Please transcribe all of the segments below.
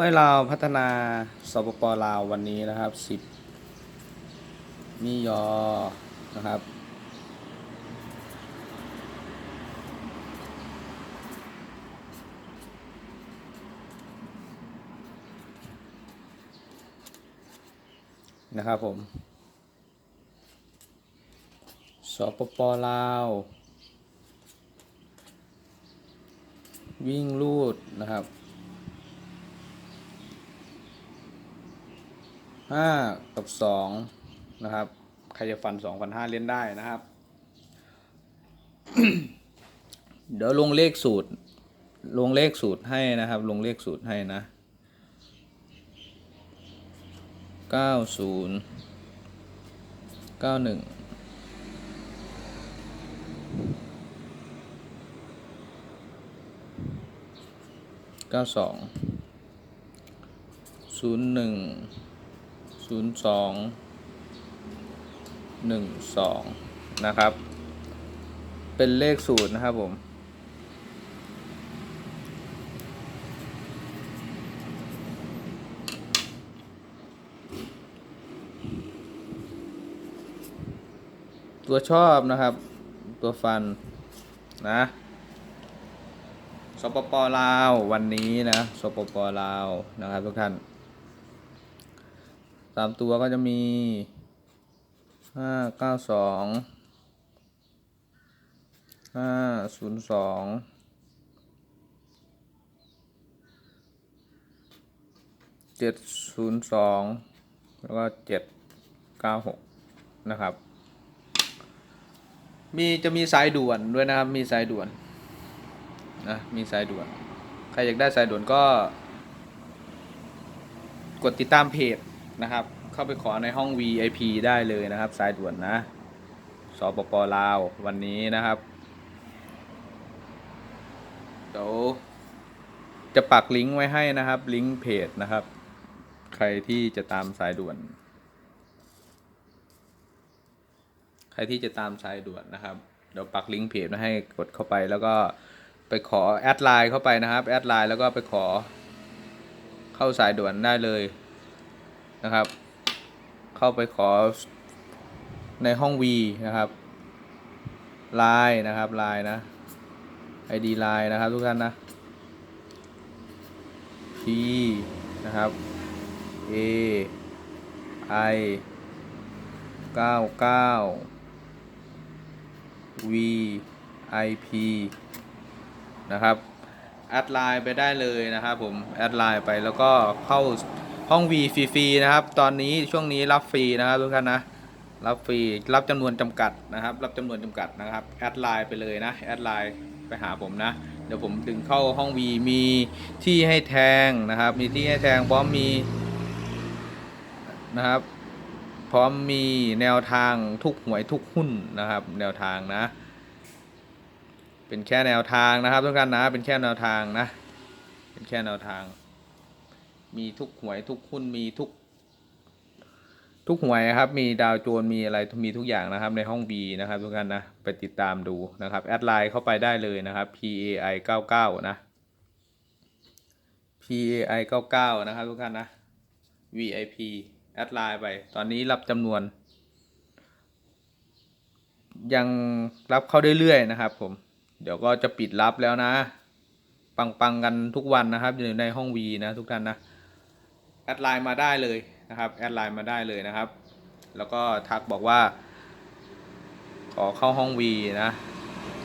ด้วยลาวพัฒนาสปปลาววันนี้นะครับ 10มิยอนะครับ นะครับผม สปปลาว วิ่งลูดนะครับ ห้ากับสองนะครับ ใครจะฟันสองฟันห้าเล่นได้นะครับ เดี๋ยวลงเลขสูตร ลงเลขสูตรให้นะครับ ลงเลขสูตรให้นะเก้าศูนย์เก้าหนึ่งเก้าสองศูนย์หนึ่ง ศูนย์สองหนึ่งสองนะครับ เป็นเลขสูตรนะครับผม ตัวชอบนะครับ ตัวฟันนะสปปลาววันนี้นะ สปปลาวนะครับทุกท่าน สามตัวก็จะมีห้าเก้าสองห้าศูนย์สองเจ็ดศูนย์สองแล้วก็เจ็ดเก้าหกนะครับ มีจะมีสายด่วนด้วยนะครับ มีสายด่วนนะมีสายด่วน ใครอยากได้สายด่วนก็ กดติดตามเพจ นะครับ เข้าไปขอในห้อง VIP ได้เลยนะครับ สายด่วนนะสปปลาววันนี้นะครับเดี๋ยวจะปักลิงก์ไว้ให้นะครับ ลิงก์เพจนะครับ ใครที่จะตามสายด่วน ใครที่จะตามสายด่วนนะครับเดี๋ยวปักลิงก์เพจมาให้กดเข้าไปแล้วก็ไปขอแอดไลน์เข้าไปนะครับแอดไลน์แล้วก็ไปขอเข้าสายด่วนได้เลย นะครับ เข้าไปขอในห้อง V นะครับไลน์นะครับไลน์นะ ID ไลน์นะครับทุกท่านนะ P นะครับ A I 99 V I P นะครับ แอดไลน์ไปได้เลยนะครับผม แอดไลน์ไปแล้วก็เข้า ห้อง V ฟรีๆนะครับ ตอนนี้ช่วงนี้รับฟรีนะครับทุกท่านนะ รับฟรี รับจำนวนจำกัดนะครับ รับจำนวนจำกัดนะครับ แอดไลน์ไปเลยนะ แอดไลน์ไปหาผมนะ เดี๋ยวผมดึงเข้าห้อง V มีที่ให้แทงนะครับ มีที่ให้แทงพร้อมมีนะครับ พร้อมมีแนวทางทุกหวยทุกหุ้นนะครับ แนวทางนะ เป็นแค่แนวทางนะครับทุกท่านนะ เป็นแค่แนวทางนะ เป็นแค่แนวทาง มีทุกหวยทุกหุ้นมีทุก ทุกหวยครับ มีดาวโจนมีอะไรมีทุกอย่างนะครับ ในห้อง B นะครับทุกท่านนะไปติดตามดูนะครับ แอดไลน์เข้าไปได้เลยนะครับ PAI 99นะ PAI 99นะครับทุกท่านนะ VIP แอดไลน์ไป ตอนนี้รับจำนวน ยังรับเข้าเรื่อยๆนะครับ ผม เดี๋ยวก็จะปิดรับแล้วนะ ปังๆกันทุกวันนะครับ อยู่ในห้อง V นะทุกท่านนะ แอดไลน์มาได้เลยนะครับแอดไลน์มาได้เลยนะครับ แล้วก็ทักบอกว่า ขอเข้าห้อง V นะ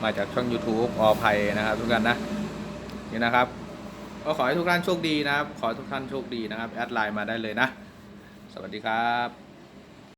มาจากช่อง YouTube อภัยนะครับ ทุกท่านนะนี่นะครับ ก็ขอให้ทุกท่านโชคดีนะครับ ขอให้ทุกท่านโชคดีนะครับ แอดไลน์มาได้เลยนะ สวัสดีครับ